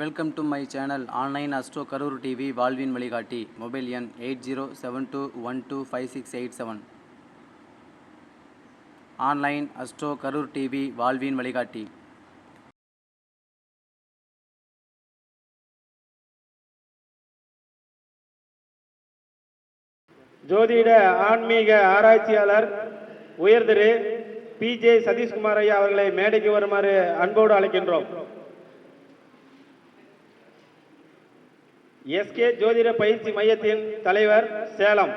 Welcome to my channel online astro Karur TV வாழ்வின் வழிகாட்டி mobile எண் eight zero seven two one two five six eight seven online astro Karur TV வாழ்வின் வழிகாட்டி ஜோதிட ஆன்மீக ஆராய்ச்சியாளர் உயர்திரு பி ஜே சதீஷ்குமார் ஐயா அவர்களை மேடைக்கு வருமாறு அன்போடு அழைக்கின்றோம். எஸ்கே ஜோதிட பயிற்சி மையத்தின் தலைவர் சேலம்.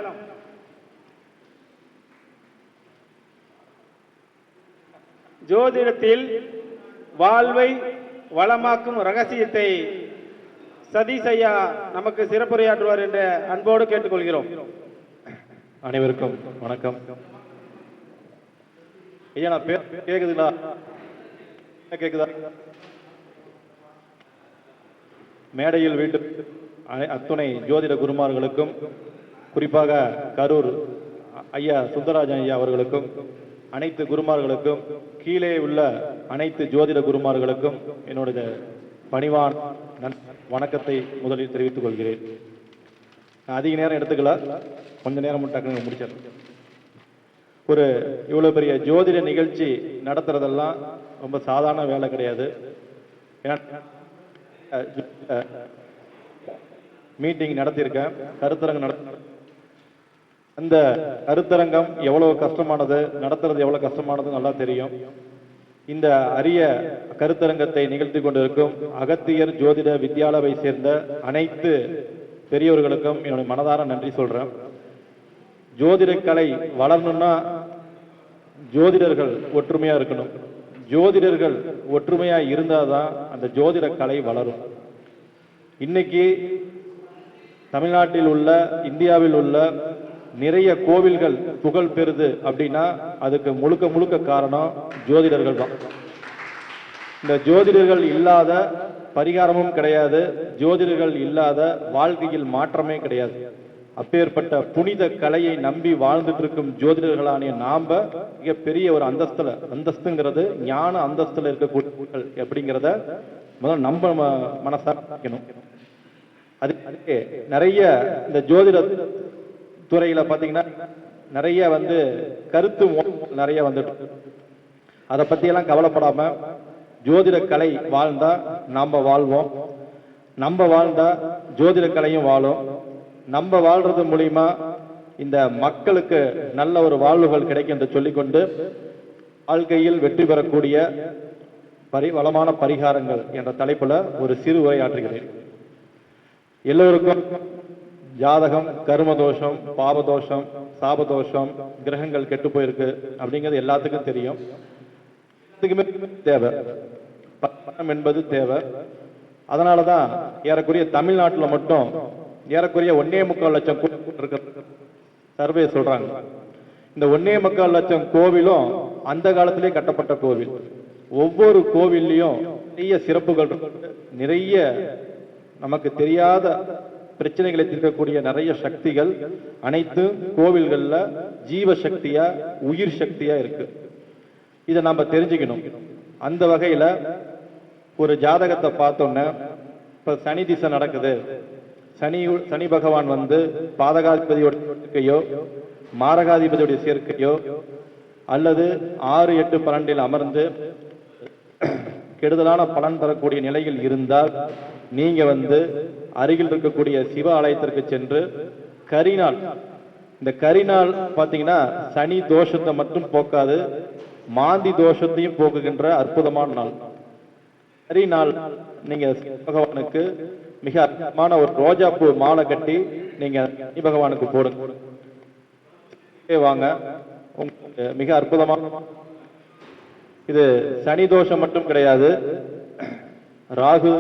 ஜோதிடத்தில் வாழ்வை வளமாக்கும் ரகசியத்தை சதீஷ் ஐயா நமக்கு சிறப்புரையாற்றுவார் என்ற அன்போடு கேட்டுக்கொள்கிறோம். அனைவருக்கும் வணக்கம். ஐயா நான் கேக்குதுடா கேக்குதுங்களா? கேக்குதா? மேடையில் வீட்டு அத்துணை ஜோதிட குருமார்களுக்கும் குறிப்பாக கரூர் ஐயா சுந்தரராஜன் ஐயா அவர்களுக்கும் அனைத்து குருமார்களுக்கும் கீழே உள்ள அனைத்து ஜோதிட குருமார்களுக்கும் என்னுடைய பணிவான் நன்- வணக்கத்தை முதலில் தெரிவித்துக் கொள்கிறேன். அதிக நேரம் எடுத்துக்கல. கொஞ்ச நேரம் டக்குனு முடிச்சிடறேன் ஒரு இவ்வளோ பெரிய ஜோதிட நிகழ்ச்சி நடத்துறதெல்லாம் ரொம்ப சாதாரண வேலை கிடையாது. ஏன்னா மீட்டிங் நடத்தியிருக்கேன். கருத்தரங்கம் நட அந்த கருத்தரங்கம் எவ்வளவு கஷ்டமானது நடத்துறது எவ்வளவு கஷ்டமானது நல்லா தெரியும். இந்த அரிய கருத்தரங்கத்தை நிகழ்த்தி கொண்டிருக்கும் அகத்தியர் ஜோதிட வித்யாலவை சேர்ந்த அனைத்து பெரியவர்களுக்கும் என்னுடைய மனதார நன்றி சொல்றேன். ஜோதிட கலை வளரணும்னா ஜோதிடர்கள் ஒற்றுமையா இருக்கணும். ஜோதிடர்கள் ஒற்றுமையா இருந்தாதான் அந்த ஜோதிட கலை வளரும். இன்னைக்கு தமிழ்நாட்டில் உள்ள இந்தியாவில் உள்ள நிறைய கோவில்கள் புகழ் பெறுது அப்படின்னா அதுக்கு முழுக்க முழுக்க காரணம் ஜோதிடர்கள் தான். இந்த ஜோதிடர்கள் இல்லாத பரிகாரமும் கிடையாது. ஜோதிடர்கள் இல்லாத வாழ்க்கையில் மாற்றமே கிடையாது. அப்பேற்பட்ட புனித கலையை நம்பி வாழ்ந்துட்டு இருக்கும் ஜோதிடர்களான நாம மிகப்பெரிய ஒரு அந்தஸ்துல அந்தஸ்துங்கிறது ஞான அந்தஸ்துல இருக்கக்கூடிய அப்படிங்கிறத முதல்ல நம்ம ம- அதுக்கு நிறைய இந்த ஜோதிட துறையில பாத்தீங்கன்னா நிறைய வந்து கருத்து நிறைய வந்துட்டு அதை பத்தி எல்லாம் கவலைப்படாம ஜோதிட கலை வாழ்ந்தா நாம் வாழ்வோம். நம்ம வாழ்ந்தா ஜோதிட கலையும் வாழும். நம்ம வாழ்றது மூலியமா இந்த மக்களுக்கு நல்ல ஒரு வாழ்வுகள் கிடைக்கும் என்று சொல்லிக்கொண்டு வாழ்க்கையில் வெற்றி பெறக்கூடிய பரி வளமான பரிகாரங்கள் என்ற தலைப்புல ஒரு சிறு உரையாற்றுகிறேன். எல்லோருக்கும் ஜாதகம் கர்மதோஷம் பாபதோஷம் சாபதோஷம் கிரகங்கள் கெட்டு போயிருக்கு அப்படிங்கிறது எல்லாத்துக்கும் தெரியும். எல்லாத்துக்குமே தேவை. பணம் என்பது தேவை. அதனாலதான் ஏறக்குறைய தமிழ்நாட்டில் மட்டும் ஏறக்குறைய ஒன்னே முக்கால் லட்சம் சர்வே சொல்றாங்க. இந்த ஒன்னே முக்கால் லட்சம் கோவிலும் அந்த காலத்திலே கட்டப்பட்ட கோவில். ஒவ்வொரு கோவில்லையும் நிறைய சிறப்புகள் நிறைய நமக்கு தெரியாத பிரச்சனைகளை தீர்க்கக்கூடிய நிறைய சக்திகள் அனைத்தும் கோவில்களில் ஜீவ சக்தியா உயிர் சக்தியா இருக்கு. இதை நம்ம தெரிஞ்சுக்கணும். அந்த வகையில ஒரு ஜாதகத்தை பார்த்தோன்னே இப்ப சனி திசை நடக்குது. சனி சனி பகவான் வந்து பாதகாதிபதியோட சேர்க்கையோ மாரகாதிபதியுடைய சேர்க்கையோ அல்லது ஆறு எட்டு பன்னெண்டில் அமர்ந்து கெடுதலான பலன் தரக்கூடிய நிலையில் இருந்தால் நீங்க வந்து அருகில் இருக்கக்கூடிய சிவ ஆலயத்திற்கு சென்று கரிநாள் இந்த கரிநாள் பாத்தீங்கன்னா சனி தோஷத்தை மட்டும் போக்காது மாந்தி தோஷத்தையும் போக்குகின்ற அற்புதமான நாள். கரிநாள் நீங்க பகவானுக்கு மிக அற்புதமான ஒரு ரோஜா பூ மாலை கட்டி நீங்க சனி பகவானுக்கு போடுங்க. வாங்க. உங்களுக்கு மிக அற்புதமான இது சனி தோஷம் மட்டும் கிடையாது. ராகு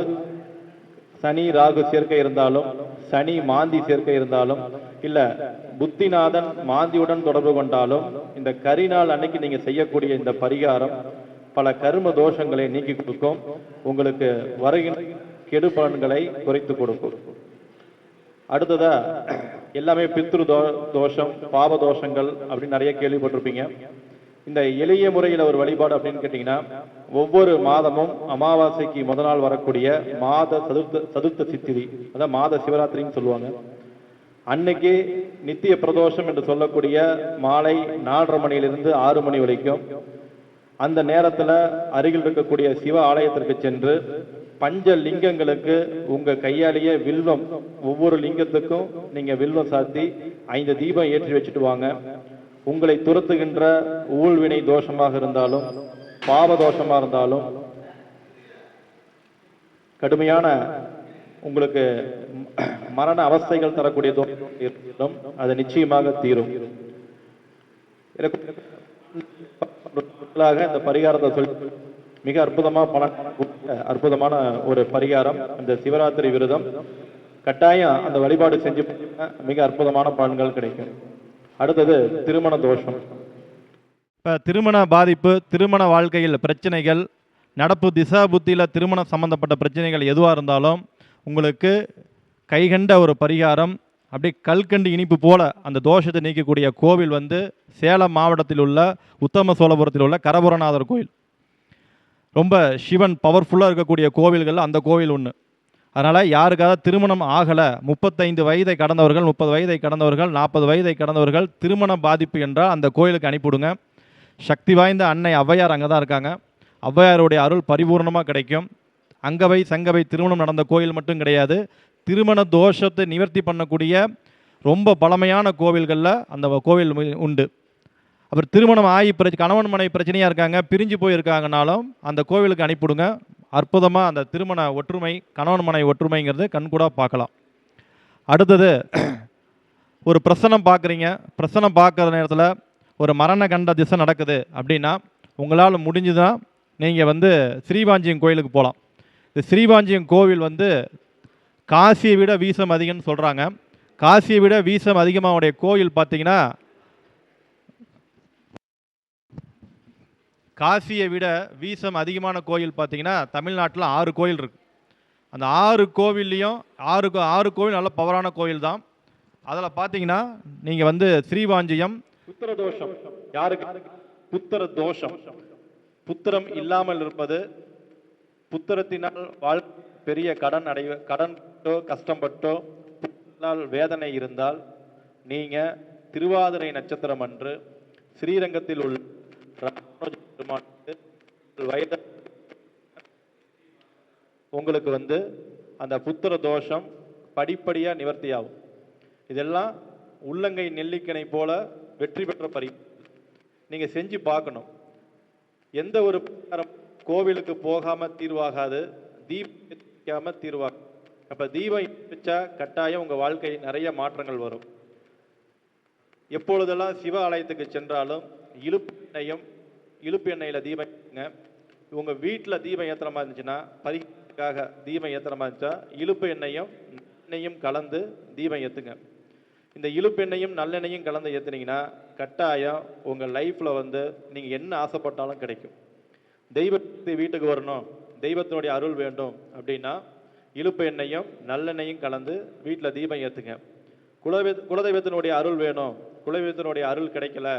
சனி ராகு சேர்க்கை இருந்தாலும் சனி மாந்தி சேர்க்கை இருந்தாலும் இல்ல புத்திநாதன் மாந்தியுடன் தொடர்பு கொண்டாலும் இந்த கரிநாள் அன்னைக்கு நீங்க செய்யக்கூடிய இந்த பரிகாரம் பல கரும தோஷங்களை நீக்கி கொடுக்கும். உங்களுக்கு வருகின்ற கெடு பலன்களை குறைத்து கொடுக்கும். அடுத்ததா எல்லாமே பித்ரு தோ தோஷம் பாவ தோஷங்கள் அப்படின்னு நிறைய கேள்விப்பட்டிருப்பீங்க. இந்த எளிய முறையில் ஒரு வழிபாடு அப்படின்னு கேட்டிங்கன்னா ஒவ்வொரு மாதமும் அமாவாசைக்கு முத நாள் வரக்கூடிய மாத சதுர்த்த சதுர்த்த சித்திரி அதாவது மாத சிவராத்திரின்னு சொல்லுவாங்க. அன்னைக்கு நித்திய பிரதோஷம் என்று சொல்லக்கூடிய மாலை நாலரை மணியிலிருந்து ஆறு மணி வரைக்கும். அந்த நேரத்தில் அருகில் இருக்கக்கூடிய சிவ ஆலயத்திற்கு சென்று பஞ்ச லிங்கங்களுக்கு உங்கள் கையாலேயே வில்வம் ஒவ்வொரு லிங்கத்துக்கும் நீங்கள் வில்வம் சாத்தி ஐந்து தீபம் ஏற்றி வச்சுட்டு வாங்க. உங்களை துரத்துகின்ற ஊழ்வினை தோஷமாக இருந்தாலும் பாவ தோஷமாக இருந்தாலும் கடுமையான உங்களுக்கு மரண அவஸ்தைகள் தரக்கூடிய தோஷம் அது நிச்சயமாக தீரும். இந்த பரிகாரத்தை சொல்லி மிக அற்புதமாக பலன் அற்புதமான ஒரு பரிகாரம் இந்த சிவராத்திரி விரதம். கட்டாயம் அந்த வழிபாடு செஞ்சு மிக அற்புதமான பலன்கள் கிடைக்கும். அடுத்தது திருமண தோஷம். இப்போ திருமண பாதிப்பு திருமண வாழ்க்கையில் பிரச்சனைகள் நடப்பு திசா புத்தியில் திருமணம் சம்பந்தப்பட்ட பிரச்சனைகள் எதுவாக இருந்தாலும் உங்களுக்கு கைகண்ட ஒரு பரிகாரம் அப்படியே கல்கண்டு இனிப்பு போல அந்த தோஷத்தை நீக்கக்கூடிய கோவில் வந்து சேலம் மாவட்டத்தில் உள்ள உத்தம சோழபுரத்தில் உள்ள கரபுரநாதர் கோயில். ரொம்ப சிவன் பவர்ஃபுல்லாக இருக்கக்கூடிய கோவில்கள் அந்த கோவில் ஒன்று அதனால் யாருக்காவது திருமணம் ஆகலை? முப்பத்தைந்து வயதை கடந்தவர்கள் முப்பது வயதை கடந்தவர்கள் நாற்பது வயதை கடந்தவர்கள் திருமண பாதிப்பு என்றால் அந்த கோயிலுக்கு அனுப்பிவிடுங்க. சக்தி வாய்ந்த அன்னை ஔவையார் அங்கே தான் இருக்காங்க. ஔவையாருடைய அருள் பரிபூர்ணமாக கிடைக்கும். அங்கவை சங்கவை திருமணம் நடந்த கோயில் மட்டும் கிடையாது. திருமண தோஷத்தை நிவர்த்தி பண்ணக்கூடிய ரொம்ப பழமையான கோவில்களில் அந்த கோவில் உண்டு. அப்புறம் திருமணம் ஆகி பிரச்சனை கணவன் மனைவி பிரச்சனையாக இருக்காங்க பிரிஞ்சு போயிருக்காங்கனாலும் அந்த கோவிலுக்கு அனுப்பிவிடுங்க. அற்புதமாக அந்த திருமண ஒற்றுமை கணவன் மனை ஒற்றுமைங்கிறது கண்கூடாக பார்க்கலாம். அடுத்தது ஒரு பிரசனம் பார்க்குறீங்க. பிரசனம் பார்க்குற நேரத்தில் ஒரு மரண கண்ட திசை நடக்குது அப்படின்னா உங்களால் முடிஞ்சுதுன்னா நீங்கள் வந்து ஸ்ரீவாஞ்சியம் கோயிலுக்கு போகலாம் இந்த ஸ்ரீவாஞ்சியம் கோவில் வந்து காசியை விட வீசம் அதிகம்னு சொல்கிறாங்க காசியை விட வீசம் அதிகமாவுடைய கோயில் பார்த்தீங்கன்னா காசியை விட வீசம் அதிகமான கோயில் பார்த்தீங்கன்னா தமிழ்நாட்டில் ஆறு கோயில் இருக்குது அந்த ஆறு கோவில்லையும் ஆறு கோ- ஆறு கோவில் நல்ல பவரான கோயில் தான். அதில் பார்த்தீங்கன்னா நீங்கள் வந்து ஸ்ரீவாஞ்சியம் புத்திர தோஷம் யாருக்கு? புத்திர தோஷம் புத்திரம் இல்லாமல் இருப்பது புத்திரத்தினால் வாழ் பெரிய கடன் அடை கடன்பட்டோ கஷ்டப்பட்டோ புத்திரத்தினால் வேதனை இருந்தால் நீங்கள் திருவாதிரை நட்சத்திரம் அன்று ஸ்ரீரங்கத்தில் உள்ள பெருமானுக்கு உங்களுக்கு வந்து அந்த புத்திர தோஷம் படிப்படியா நிவர்த்தியாகும். இதெல்லாம் உள்ளங்கை நெல்லிக்கனை போல வெற்றி பெற்ற பரி நீங்க செஞ்சு பார்க்கணும். எந்த ஒரு கோவிலுக்கு போகாம தீர்வாகாது தீபம் தீர்வாகும் அப்ப தீபம் வச்சா கட்டாயம் உங்க வாழ்க்கை நிறைய மாற்றங்கள் வரும். எப்பொழுதெல்லாம் சிவ ஆலயத்துக்கு சென்றாலும் இழுப்பு இழுப்பு எண்ணெயில் தீபம் ஏற்றுங்க உங்கள் வீட்டில் தீபம் ஏற்றுற மாதிரி இருந்துச்சுன்னா பரிகாரத்துக்காக தீபம் ஏற்றுற மாதிரி இருந்துச்சா இழுப்பு எண்ணெயும் எண்ணெயும் கலந்து தீபம் ஏற்றுங்க இந்த இழுப்பெண்ணையும் நல்லெண்ணெயும் கலந்து ஏத்துனீங்கன்னா கட்டாயம் உங்கள் லைஃப்பில் வந்து நீங்கள் என்ன ஆசைப்பட்டாலும் கிடைக்கும். தெய்வத்து வீட்டுக்கு வரணும் தெய்வத்தினுடைய அருள் வேண்டும் அப்படின்னா இழுப்பு எண்ணெயும் நல்லெண்ணையும் கலந்து வீட்டில் தீபம் ஏற்றுங்க குலதெய் குலதெய்வத்தினுடைய அருள் வேணும். குலதெய்வத்தினுடைய அருள் கிடைக்கல.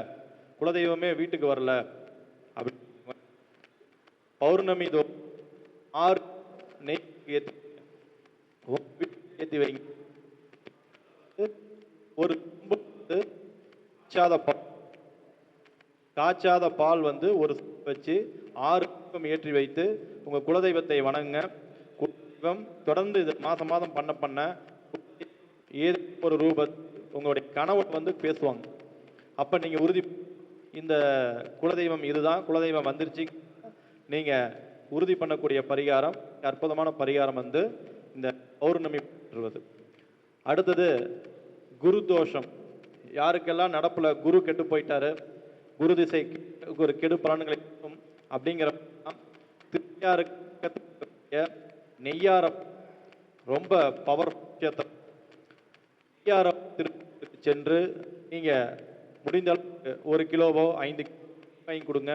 குலதெய்வமே வீட்டுக்கு வரல. பௌர்ணமி தோ ஆறு நெய் வைங்க. ஒரு காய்ச்சாத பால். காய்ச்சாத பால் வந்து ஒரு வச்சு ஆறு ஏற்றி வைத்து உங்க குலதெய்வத்தை வணங்க குலதெய்வம் தொடர்ந்து இது மாதம் மாதம் பண்ண பண்ண ஏதோ ஒரு ரூப உங்களுடைய கணவன் வந்து பேசுவாங்க. அப்போ நீங்க உறுதி இந்த குலதெய்வம் இதுதான். குலதெய்வம் வந்துருச்சு. நீங்க உறுதி பண்ணக்கூடிய பரிகாரம் அற்புதமான பரிகாரம் வந்து இந்த பௌர்ணமி பெறுவது அடுத்தது குரு தோஷம். யாருக்கெல்லாம் நடப்புல குரு கெட்டு போயிட்டாரு குரு திசை ஒரு கெடு பலன்களை அப்படிங்கிற திருயாருக்கு நெய்யாரம் ரொம்ப பவர் நெய்யாரம் திருப்பி சென்று நீங்க முடிந்த ஒரு கிலோவோ ஐந்து கிலோ வாங்கி கொடுங்க.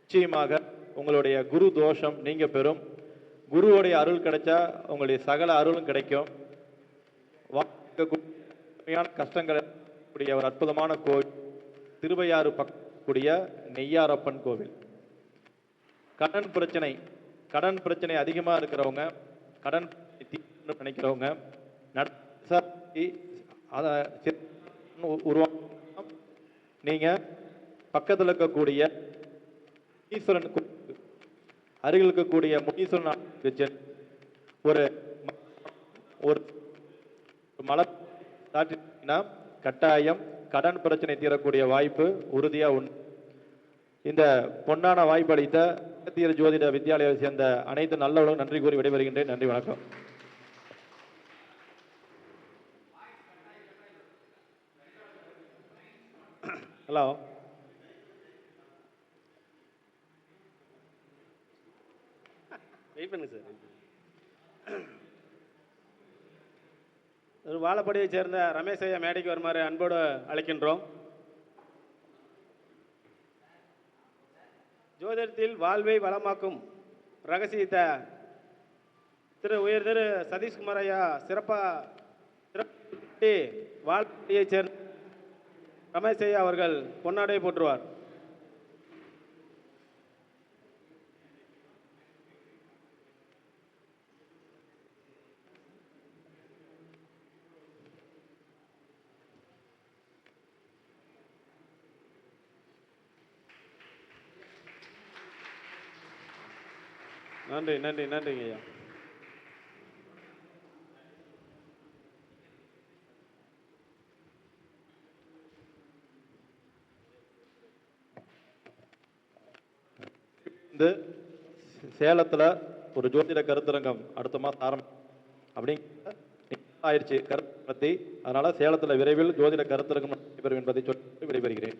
நிச்சயமாக உங்களுடைய குரு தோஷம் நீங்கள் பெறும். குருவுடைய அருள் கிடைச்சா உங்களுடைய சகல அருளும் கிடைக்கும். வாழ்க்கைக்கு கஷ்டங்கள் கூடிய ஒரு அற்புதமான கோயில் திருவையாறு பக்கக்கூடிய நெய்யாரப்பன் கோவில். கடன் பிரச்சனை கடன் பிரச்சனை அதிகமாக இருக்கிறவங்க கடன் தீர்க்கணும்னு நினைக்கிறவங்க நடத்தி அதை உருவாக்க நீங்கள் பக்கத்தில் இருக்கக்கூடிய ஈஸ்வரனுக்கு அருகில் இருக்கக்கூடிய முனீஸ்வரன் ஒரு ஒரு மலை தாட்டினா கட்டாயம் கடன் பிரச்சனை தீரக்கூடிய வாய்ப்பு உறுதியாக உண்டு. இந்த பொன்னான வாய்ப்பு அளித்த அகத்தியர் ஜோதிட வித்யாலயாவை சேர்ந்த அனைத்து நல்லவர்களும் நன்றி கூறி விடைபெறுகின்றேன். நன்றி வணக்கம். ஹலோ வெயிட் பண்ணுங்க சார் ஒரு வாழப்படியைச் சேர்ந்த ரமேஷ் ஐயா மேடைக்கு வருமாறு அன்போடு அழைக்கின்றோம். ஜோதிடத்தில் வாழ்வை வளமாக்கும் ரகசியத்தை திரு உயர் திரு சதீஷ்குமார் ஐயா சிறப்பாக சிறப்பு வாழ்க்கையைச் சேர்ந்த ரமேஷ் ஐயா அவர்கள் பொன்னாடை போற்றுவார். நன்றி நன்றி நன்றிங்க ஐயா. இது சேலத்தில் ஒரு ஜோதிட கருத்தரங்கம் அடுத்த மாதம் ஆரம்பி அப்படிங்கிற ஆயிடுச்சு. கருத்து பற்றி அதனால் சேலத்தில் விரைவில் ஜோதிட கருத்தரங்கம் நடைபெறும் என்பதை சொல்லி விடைபெறுகிறேன்.